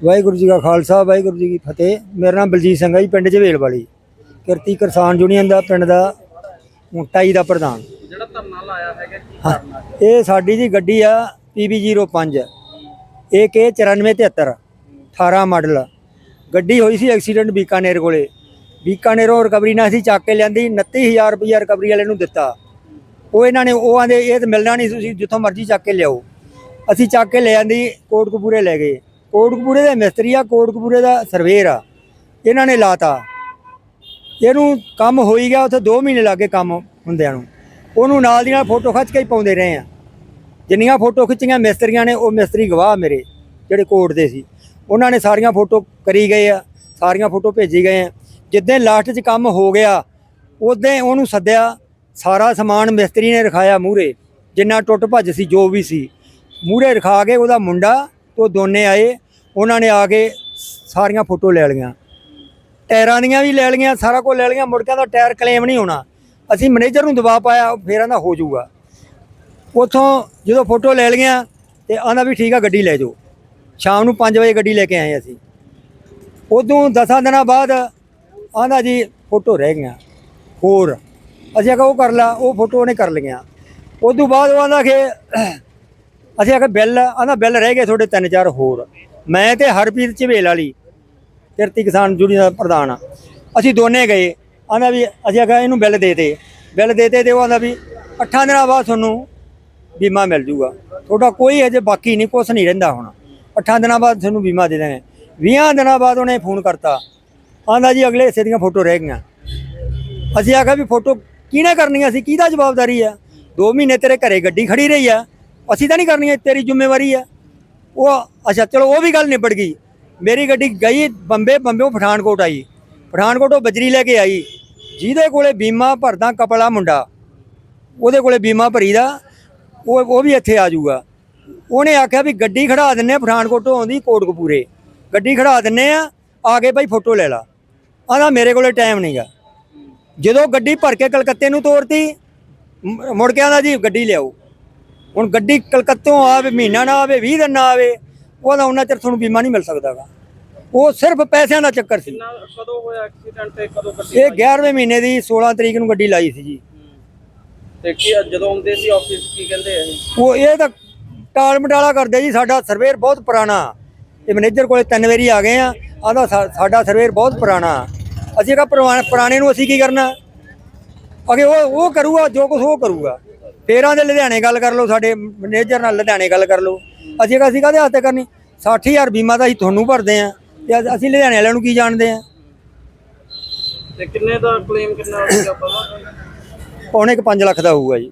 ਵਾਹਿਗੁਰੂ ਜੀ ਕਾ ਖਾਲਸਾ ਵਾਹਿਗੁਰੂ ਜੀ ਕੀ ਫਤਿਹ। ਮੇਰਾ ਨਾਮ ਬਲਜੀਤ ਸਿੰਘ ਹੈ ਜੀ ਪਿੰਡ ਝਵੇਲ ਵਾਲੀ। ਕਿਰਤੀ ਕਿਸਾਨ ਯੂਨੀਅਨ ਦਾ ਪਿੰਡ ਦਾ ਟਾਈ ਦਾ ਪ੍ਰਧਾਨ। ਜਿਹੜਾ ਧਰਨਾ ਲਾਇਆ ਹੈਗਾ ਕੀ ਕਰਨਾ ਇਹ ਸਾਡੀ ਜੀ ਗੱਡੀ ਆ PB05 ਇਹ ਕੇ 9473 18 ਮਾਡਲ। ਗੱਡੀ ਹੋਈ ਸੀ ਐਕਸੀਡੈਂਟ ਬੀਕਾਨੇਰ ਕੋਲੇ। ਬੀਕਾਨੇਰੋਂ ਰਿਕਵਰੀ ਨਾਲ ਅਸੀਂ ਚੱਕ ਕੇ ਲਿਆਂਦੀ 29000 ਰੁਪਇਆ ਰਿਕਵਰੀ ਵਾਲੇ ਨੂੰ ਦਿੱਤਾ। ਉਹ ਇਹਨਾਂ ਨੇ ਉਹ ਆਂਦੇ ਇਹ ਤਾਂ ਮਿਲਣਾ ਨਹੀਂ ਤੁਸੀਂ ਜਿੱਥੋਂ ਮਰਜ਼ੀ ਚੱਕ ਕੇ ਲਿਆਓ। ਅਸੀਂ ਚੱਕ ਕੇ ਲੈ ਆਂਦੀ ਕੋਟਕਪੂਰੇ ਲੈ ਗਏ। ਕੋਟਕਪੂਰੇ ਦੇ ਮਿਸਤਰੀ ਆ, ਕੋਟਕਪੂਰੇ ਦਾ ਸਰਵੇਅਰ ਆ। ਇਹਨਾਂ ਨੇ ਲਾਤਾ। ਇਹਨੂੰ ਕੰਮ ਹੋਈ ਗਿਆ ਉੱਥੇ 2 ਮਹੀਨੇ ਲੱਗੇ ਕੰਮ ਹੁੰਦਿਆਂ ਨੂੰ। ਉਹਨੂੰ ਨਾਲ ਦੀ ਨਾਲ ਫੋਟੋ ਖਿੱਚ ਕੇ ਹੀ ਪਾਉਂਦੇ ਰਹੇ ਆ। ਜਿੰਨੀਆਂ ਫੋਟੋ ਖਿੱਚੀਆਂ ਮਿਸਤਰੀਆਂ ਨੇ, ਉਹ ਮਿਸਤਰੀ ਗਵਾਹ ਮੇਰੇ, ਜਿਹੜੇ ਕੋਰਟ ਦੇ ਸੀ। ਉਹਨਾਂ ਨੇ ਸਾਰੀਆਂ ਫੋਟੋ ਕਰੀ ਗਏ ਆ, ਸਾਰੀਆਂ ਫੋਟੋ ਭੇਜੀ ਗਏ ਆ। ਜਿੱਦਾਂ ਲਾਸਟ 'ਚ ਕੰਮ ਹੋ ਗਿਆ ਉਦੋਂ ਉਹਨੂੰ ਸੱਦਿਆ, ਸਾਰਾ ਸਮਾਨ ਮਿਸਤਰੀ ਨੇ ਰਖਾਇਆ ਮੂਰੇ ਜਿੰਨਾ ਟੁੱਟ ਭੱਜ ਸੀ, ਜੋ ਵੀ ਸੀ। ਮੂਰੇ ਰਖਾ ਕੇ ਉਹਦਾ ਮੁੰਡਾ ਤੋਂ ਦੋਨੇ ਆਏ, ਉਹਨਾਂ ਨੇ ਆ ਕੇ ਸਾਰੀਆਂ ਫੋਟੋ ਲੈ ਲਈਆਂ। ਟਾਇਰਾਂ ਦੀਆਂ ਵੀ ਲੈ ਲਈਆਂ, ਸਾਰਾ ਕੁਝ ਲੈ ਲਈਆਂ ਮੁੜ ਦਾ ਟਾਇਰ ਕਲੇਮ ਨਹੀਂ ਹੋਣਾ। ਅਸੀਂ ਮੈਨੇਜਰ ਨੂੰ ਦਬਾਅ ਪਾਇਆ ਫੇਰ ਆਂਦਾ ਹੋ ਜਾਊਗਾ। ਉਥੋਂ ਜਦੋਂ ਫੋਟੋ ਲੈ ਲਈਆਂ ਤੇ ਆਂਦਾ ਵੀ ਠੀਕ ਆ, ਗੱਡੀ ਲੈ ਜਾਓ। ਸ਼ਾਮ ਨੂੰ 5 ਵਜੇ ਗੱਡੀ ਲੈ ਕੇ ਆਏ ਅਸੀਂ। ਉਦੋਂ 10 ਦਿਨਾਂ ਬਾਅਦ ਆਂਦਾ ਜੀ ਫੋਟੋ ਰਹਿ ਗਈਆਂ। ਹੋਰ, ਅਸੀਂ ਆਖਿਆ ਉਹ ਕਰ ਲਾ, ਉਹ ਫੋਟੋ ਉਹਨੇ ਕਰ ਲਈਆਂ। ਉਦੋਂ ਬਾਅਦ ਉਹ ਆਂਦਾ ਕਿ ਅਸੀਂ ਆਖਿਆ ਬਿੱਲ ਆਂਦਾ ਬਿੱਲ ਰਹਿ ਗਏ ਤੁਹਾਡੇ ਤਿੰਨ ਚਾਰ ਹੋਰ। ਮੈਂ ਤੇ ਹਰਪ੍ਰੀਤ ਝਵੇਲ ਵਾਲੀ, ਕਿਰਤੀ ਕਿਸਾਨ ਯੂਨੀਅਨ ਦਾ ਪ੍ਰਧਾਨ ਆ। ਅਸੀਂ ਦੋਨੇ ਗਏ ਆਂਦਾ ਵੀ ਅਸੀਂ ਆਖਿਆ ਇਹਨੂੰ ਬਿੱਲ ਦੇ ਦੇ। ਬਿੱਲ ਦੇ ਦੇ ਤੇ ਉਹ ਆਂਦਾ ਵੀ 8 ਦਿਨਾਂ ਬਾਅਦ ਤੁਹਾਨੂੰ ਬੀਮਾ ਮਿਲ ਜੂਗਾ। ਤੁਹਾਡਾ ਕੋਈ ਅਜੇ ਬਾਕੀ ਨਹੀਂ, ਕੁਛ ਨਹੀਂ ਰਹਿੰਦਾ ਹੁਣ। 8 ਦਿਨਾਂ ਬਾਅਦ ਤੁਹਾਨੂੰ ਬੀਮਾ ਦੇ ਦਾਂਗੇ 20 ਦਿਨਾਂ ਬਾਅਦ ਉਹਨੇ ਫੋਨ ਕਰਤਾ। ਆਂਦਾ ਜੀ ਅਗਲੇ ਹਿੱਸੇ ਦੀਆਂ ਫੋਟੋ ਰਹਿ ਗਈਆਂ। ਅਸੀਂ ਆਖਿਆ ਵੀ ਫੋਟੋ ਕਿਹਨੇ ਕਰਨੀ ਆ? ਅਸੀਂ ਕਿਹਦਾ ਜਵਾਬਦਾਰੀ ਆ? 2 ਮਹੀਨੇ ਤੇਰੇ ਘਰੇ ਗੱਡੀ ਖੜੀ ਰਹੀ ਆ। ਅਸੀਂ ਤਾਂ ਨਹੀਂ ਕਰਨੀ ਹੈ, ਤੇਰੀ ਜ਼ਿੰਮੇਵਾਰੀ ਆ ਉਹ, ਅੱਛਾ, ਚਲੋ, ਉਹ ਵੀ ਗੱਲ ਨਿਬੜ ਗਈ। ਮੇਰੀ ਗੱਡੀ ਗਈ ਬੰਬੇ, ਬੰਬੇੋਂ ਪਠਾਨਕੋਟ ਆਈ। ਪਠਾਨਕੋਟੋਂ ਬਜਰੀ ਲੈ ਕੇ ਆਈ। ਜਿਹਦੇ ਕੋਲੇ ਬੀਮਾ ਭਰਦਾ ਕਪਲਾ ਮੁੰਡਾ, ਉਹਦੇ ਕੋਲੇ ਬੀਮਾ ਭਰੀਦਾ, ਉਹ ਉਹ ਵੀ ਇੱਥੇ ਆ ਜਾਊਗਾ। ਉਹਨੇ ਆਖਿਆ ਵੀ ਗੱਡੀ ਖੜਾ ਦਿੰਨੇ ਆ ਪਠਾਨਕੋਟੋਂ ਆਉਂਦੀ ਕੋਟਕਪੂਰੇ। ਗੱਡੀ ਖੜਾ ਦਿੰਨੇ ਆ ਆ ਕੇ ਭਾਈ ਫੋਟੋ ਲੈ ਲਾ। ਆਂਦਾ ਮੇਰੇ ਕੋਲੇ ਟਾਈਮ ਨਹੀਂਗਾ ਜਦੋਂ ਗੱਡੀ ਭਰ ਕੇ ਕਲਕੱਤੇ ਨੂੰ ਤੋਰਤੀ, ਮੁੜ ਕੇ ਆਂਦਾ ਜੀ ਗੱਡੀ ਲਿਆਓ। ਹੁਣ ਗੱਡੀ ਕਲਕੱਤੋਂ ਆਵੇ ਮਹੀਨਾ ਨਾ ਆਵੇ 20 ਦਿਨ ਨਾ ਆਵੇ ਉਹਦਾ ਉਹਨਾਂ ਚਿਰ ਤੁਹਾਨੂੰ ਬੀਮਾ ਨਹੀਂ ਮਿਲ ਸਕਦਾਗਾ। ਉਹ ਸਿਰਫ ਪੈਸਿਆਂ ਦਾ ਚੱਕਰ ਸੀ। ਕਿੰਨਾ ਕਦੋਂ ਹੋਇਆ ਐਕਸੀਡੈਂਟ ਤੇ ਕਦੋਂ ਗੱਡੀ ਇਹ 11ਵੇਂ ਮਹੀਨੇ ਦੀ 16 ਤਰੀਕ ਨੂੰ ਗੱਡੀ ਲਾਈ ਸੀ ਜੀ। ਤੇ ਕੀ ਜਦੋਂ ਆਉਂਦੇ ਸੀ ਆਫਿਸ ਕੀ ਕਹਿੰਦੇ ਆ ਇਹ? ਉਹ ਇਹ ਤਾਂ ਟਾਲ ਮਟਾਲਾ ਕਰਦੇ ਜੀ ਸਾਡਾ ਸਰਵੇਅਰ ਬਹੁਤ ਪੁਰਾਣਾ। ਇਹ ਮੈਨੇਜਰ ਕੋਲੇ ਤਿੰਨ ਵਾਰੀ ਆ ਗਏ ਆ ਆਦਾ ਸਾਡਾ ਸਰਵੇਅਰ ਬਹੁਤ ਪੁਰਾਣਾ। ਅਸੀਂ ਕਹਾ ਪੁਰਾਣੇ ਨੂੰ ਅਸੀਂ ਕੀ ਕਰਨਾ? ਅਗੇ ਉਹ ਉਹ ਕਰੂਗਾ ਜੋ ਕੁਝ ਉਹ ਕਰੂਗਾ। ਤੇਰਾਂ ਦੇ ਲੁਧਿਆਣੇ ਗੱਲ ਕਰ ਲਓ ਸਾਡੇ ਮੈਨੇਜਰ ਨਾਲ ਲੁਧਿਆਣੇ ਗੱਲ ਕਰ ਲਓ। ਅਸੀਂ ਕਹਾ ਅਸੀਂ ਕਾਹਦੇ ਹੱਥ ਤੇ ਕਰਨੀ 60000 ਬੀਮਾ ਦਾ ਅਸੀਂ ਤੁਹਾਨੂੰ ਭਰਦੇ ਆ ਤੇ ਅਸੀਂ ਲੁਧਿਆਣੇ ਵਾਲਿਆਂ ਨੂੰ ਕੀ ਜਾਣਦੇ ਆ ਤੇ ਕਿੰਨੇ ਦਾ ਕਲੇਮ ਕਿੰਨਾ ਹੋ ਗਿਆ ਪਤਾ ਪੌਣੇ ਕੁ 5 ਲੱਖ ਦਾ ਹੋਊਗਾ ਜੀ।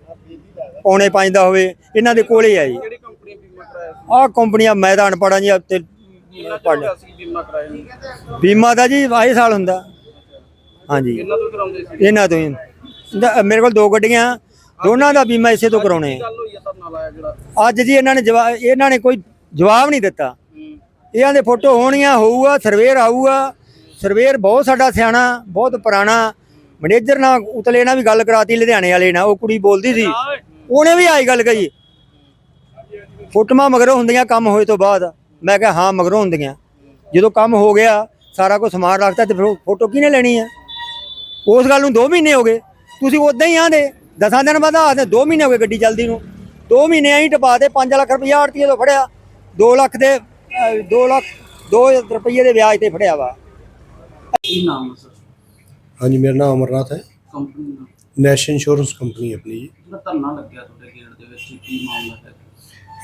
ਪੌਣੇ 5 ਦਾ ਹੋਵੇ ਇਹਨਾਂ ਦੇ ਕੋਲੇ ਆ ਜੀ। ਕਿਹੜੀ ਕੰਪਨੀ ਬੀਮਾ ਕਰਾਇਆ ਕੰਪਨੀਆਂ ਮੈਂ ਤਾਂ ਅਨਪੜ੍ਹਾਂ ਜੀ ਤੇ ਬੀਮਾ ਕਰਾਇਆ ਨੂੰ? ਬੀਮਾ ਦਾ ਜੀ ਆਏ ਸਾਲ ਹੁੰਦਾ। ਹਾਂਜੀ। ਕਿੰਨਾ ਤੋਂ ਕਰਾਉਂਦੇ ਸੀ? ਇਹਨਾਂ ਤੋਂ ਮੇਰੇ ਕੋਲ ਦੋ ਗੱਡੀਆਂ ਦੋਨਾਂ ਦਾ ਬੀਮਾ ਇਸੇ ਤੋਂ ਕਰਾਉਣੇ ਆ। ਗੱਲ ਹੋਈ ਆ ਧਰਨਾ ਲਾਇਆ ਜਿਹੜਾ? ਅੱਜ ਜੀ ਇਹਨਾਂ ਨੇ ਜਵਾਬ ਇਹਨਾਂ ਨੇ ਕੋਈ ਜਵਾਬ ਨਹੀਂ ਦਿੱਤਾ। ਇਹਨਾਂ ਦੇ ਫੋਟੋ ਹੋਣੀਆਂ ਹੋਊਗਾ ਸਰਵੇਅਰ ਆਊਗਾ। ਸਰਵੇਅਰ ਬਹੁਤ ਸਾਡਾ ਸਿਆਣਾ ਬਹੁਤ ਪੁਰਾਣਾ। ਮੈਨੇਜਰ ਨਾਲ ਉਤਲੇ ਨਾਲ ਵੀ ਗੱਲ ਕਰਾਤੀ ਲੁਧਿਆਣੇ ਵਾਲੇ ਨਾਲ ਉਹ ਕੁੜੀ ਬੋਲਦੀ ਸੀ। ਉਹਨੇ ਵੀ ਆਈ ਗੱਲ ਕਹੀ। ਫੋਟੋਆਂ ਮਗਰੋਂ ਹੁੰਦੀਆਂ ਕੰਮ ਹੋਏ ਤੋਂ ਬਾਅਦ। ਮੈਂ ਕਿਹਾ ਹਾਂ ਮਗਰੋਂ ਹੁੰਦੀਆਂ। ਜਦੋਂ ਕੰਮ ਹੋ ਗਿਆ ਸਾਰਾ ਕੁਝ ਸਮਾਨ ਰੱਖਤਾ ਤੇ ਫਿਰ ਉਹ ਫੋਟੋ ਕਿਹਨੇ ਲੈਣੀ ਆ? ਉਸ ਗੱਲ ਨੂੰ 2 ਮਹੀਨੇ ਹੋ ਗਏ। ਤੁਸੀਂ ਉਦਾਂ ਹੀ ਆਂਦੇ। ਦਸਾਂ ਦਿਨ ਬਾਅਦ ਆਦੇ 2 ਮਹੀਨੇ ਹੋ ਗਏ ਗੱਡੀ ਚੱਲਦੀ ਨੂੰ। 2 ਮਹੀਨੇ ਐਂ ਟਪਾ ਦੇ 5 ਲੱਖ ਰੁਪਈਆ ਆੜਤੀਏ ਤੋਂ ਫੜਿਆ। 2 ਲੱਖ ਦੇ 2 ਲੱਖ 2 ਰੁਪਈਏ ਦੇ ਵਿਆਜ ਤੇ ਫੜਿਆ ਵਾ। ਕੀ ਨਾਮ ਹੈ ਸਰ? ਹਾਂਜੀ ਮੇਰਾ ਨਾਮ ਅਮਰਨਾਥ ਹੈ। ਕੰਪਨੀ ਦਾ? ਨੈਸ਼ਨਲ ਇੰਸ਼ੋਰੈਂਸ ਕੰਪਨੀ ਆਪਣੀ ਜੀ। ਜਿਹੜਾ ਧਰਨਾ ਲੱਗਿਆ ਤੁਹਾਡੇ ਗੇਟ ਦੇ ਵਿੱਚ ਕੀ ਮਾਮਲਾ ਹੈ?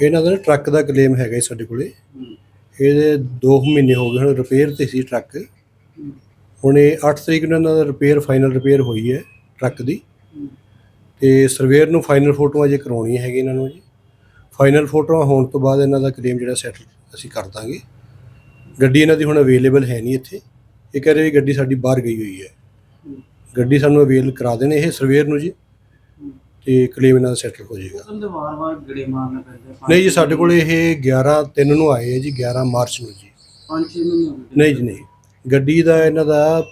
ਇਹਨਾਂ ਦਾ ਨਾ ਟਰੱਕ ਦਾ ਕਲੇਮ ਹੈਗਾ ਜੀ ਸਾਡੇ ਕੋਲੇ। ਇਹਦੇ 2 ਮਹੀਨੇ ਹੋ ਗਏ ਹੁਣ ਰਿਪੇਅਰ ਤੇ ਸੀ ਟਰੱਕ। ਹੁਣ ਇਹ 8 ਤਰੀਕ ਨੂੰ ਇਹਨਾਂ ਦਾ ਰਿਪੇਅਰ ਫਾਈਨਲ ਰਿਪੇਅਰ ਹੋਈ ਹੈ ਟਰੱਕ ਦੀ। ਤੇ ਸਰਵੇਅਰ ਨੂੰ ਫਾਈਨਲ ਫੋਟੋਆਂ ਜੇ ਕਰਾਉਣੀਆਂ ਹੈਗੀਆਂ ਇਹਨਾਂ ਨੂੰ ਜੀ। ਫਾਈਨਲ ਫੋਟੋਆਂ ਹੋਣ ਤੋਂ ਬਾਅਦ ਇਹਨਾਂ ਦਾ ਕਲੇਮ ਜਿਹੜਾ ਸੈਟਲ ਅਸੀਂ ਕਰ ਦਾਂਗੇ। ਗੱਡੀ ਇਹਨਾਂ ਦੀ ਹੁਣ ਅਵੇਲੇਬਲ ਹੈ ਨਹੀਂ ਇੱਥੇ। ਇਹ ਕਹਿ ਰਹੇ ਵੀ ਗੱਡੀ ਸਾਡੀ ਬਾਹਰ ਗਈ ਹੋਈ ਹੈ। ਗੱਡੀ ਸਾਨੂੰ ਅਵੇਲ ਕਰਾ ਦੇਣ ਇਹ ਸਰਵੇਅਰ ਨੂੰ ਜੀ ਤੇ ਕਲੇਮ ਇਹਨਾਂ ਦਾ ਸੈਟਲ ਹੋ ਜਾਏਗਾ। ਕਹਿੰਦੇ ਵਾਰ-ਵਾਰ ਗੜੇ ਮਾਰਨੇ ਪੈਂਦੇ ਨਹੀਂ ਜੀ ਸਾਡੇ ਕੋਲ ਇਹ 11 3 ਨੂੰ ਆਏ ਹੈ ਜੀ 11 ਮਾਰਚ ਨੂੰ ਜੀ। 5-6 ਮਹੀਨੇ ਨਹੀਂ ਜੀ ਨਹੀਂ। ਗੱਡੀ ਦਾ ਇਹਨਾਂ ਦਾ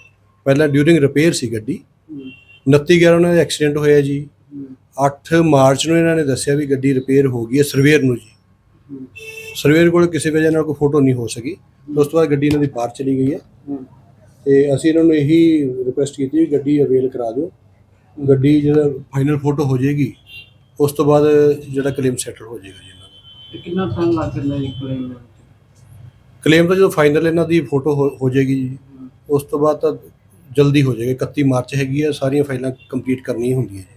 ਪਹਿਲਾਂ ਡਿਊਰਿੰਗ ਰਿਪੇਅਰ ਸੀ ਗੱਡੀ। ਹੂੰ। 29 11 ਨੂੰ ਐਕਸੀਡੈਂਟ ਹੋਇਆ ਜੀ। 8 ਮਾਰਚ ਨੂੰ ਇਹਨਾਂ ਨੇ ਦੱਸਿਆ ਵੀ ਗੱਡੀ ਰਿਪੇਅਰ ਹੋ ਗਈ ਹੈ ਸਰਵੇਅਰ ਨੂੰ ਜੀ। ਸਰਵੇਅਰ ਕੋਲ ਕਿਸੇ ਵਜ੍ਹਾ ਨਾਲ ਕੋਈ ਫੋਟੋ ਨਹੀਂ ਹੋ ਸਕੀ। ਉਸ ਤੋਂ ਬਾਅਦ ਗੱਡੀ ਇਹਨਾਂ ਦੀ ਬਾਹਰ ਚਲੀ ਗਈ ਹੈ। ਤੇ ਅਸੀਂ ਇਹਨਾਂ ਨੂੰ ਇਹੀ ਰਿਕੁਐਸਟ ਕੀਤੀ ਵੀ ਗੱਡੀ ਅਵੇਲ ਕਰਾ ਦਿਓ। ਗੱਡੀ ਜਿਹੜਾ ਫਾਈਨਲ ਫੋਟੋ ਹੋ ਜਾਏਗੀ ਉਸ ਤੋਂ ਬਾਅਦ ਜਿਹੜਾ ਕਲੇਮ ਸੈਟਲ ਹੋ ਜਾਏਗਾ ਜੀ ਇਹਨਾਂ ਦਾ। ਕਿੰਨਾ ਟਾਈਮ ਲੱਗ ਜਾਂਦਾ ਜੀ ਕਲੇਮ ਕਲੇਮ ਤਾਂ? ਜਦੋਂ ਫਾਈਨਲ ਇਹਨਾਂ ਦੀ ਫੋਟੋ ਹੋ ਜਾਏਗੀ ਜੀ ਉਸ ਤੋਂ ਬਾਅਦ ਤਾਂ ਜਲਦੀ ਹੋ ਜਾਏਗਾ। 31 ਮਾਰਚ ਹੈਗੀ ਹੈ ਸਾਰੀਆਂ ਫਾਈਲਾਂ ਕੰਪਲੀਟ ਕਰਨੀਆਂ ਹੁੰਦੀਆਂ ਜੀ।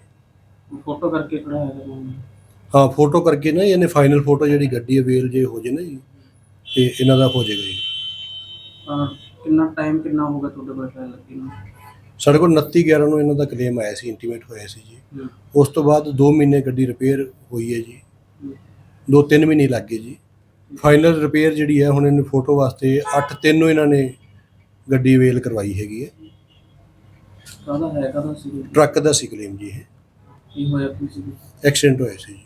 ਫੋਟੋ ਕਰਕੇ ਖੜਾ ਹੈ। ਫੋਟੋ ਕਰਕੇ ਨਾ ਇਹਨੇ ਫਾਈਨਲ ਫੋਟੋ ਜਿਹੜੀ ਗੱਡੀ ਅਵੇਲ ਜੇ ਹੋ ਜੇ ਨਾ ਜੀ ਤੇ ਇਹਨਾਂ ਦਾ ਹੋ ਜਾਏਗਾ ਜੀ। ਕਿੰਨਾ ਟਾਈਮ ਕਿੰਨਾ ਹੋਗਾ ਤੁਹਾਡੇ ਕੋਲ ਫਾਈਲ ਲੱਗੀ ਨੂੰ? ਸਾਡੇ ਕੋਲ 29 11 ਨੂੰ ਇਹਨਾਂ ਦਾ ਕਲੇਮ ਆਇਆ ਸੀ ਇੰਟੀਮੇਟ ਹੋਇਆ ਸੀ ਜੀ। ਉਸ ਤੋਂ ਬਾਅਦ 2 ਮਹੀਨੇ ਗੱਡੀ ਰਿਪੇਅਰ ਹੋਈ ਹੈ ਜੀ। ਦੋ ਤਿੰਨ ਮਹੀਨੇ ਲੱਗ ਗਏ ਜੀ। ਫਾਈਨਲ ਰਿਪੇਅਰ ਜਿਹੜੀ ਹੈ ਹੁਣ ਇਹਨੇ ਫੋਟੋ ਵਾਸਤੇ 8 ਤਿੰਨ ਨੂੰ ਇਹਨਾਂ ਨੇ ਗੱਡੀ ਅਵੇਲ ਕਰਵਾਈ ਹੈਗੀ ਹੈ। ਕਾਹਦਾ ਹੈ ਕਾਹਦਾ ਸੀ? ਟਰੱਕ ਦਾ ਸੀ ਕਲੇਮ ਜੀ ਇਹ। ਕੀ ਹੋਇਆ ਕੀ ਸੀ ਐਕਸੀਡੈਂਟ ਹੋਇਆ ਸੀ ਜੀ।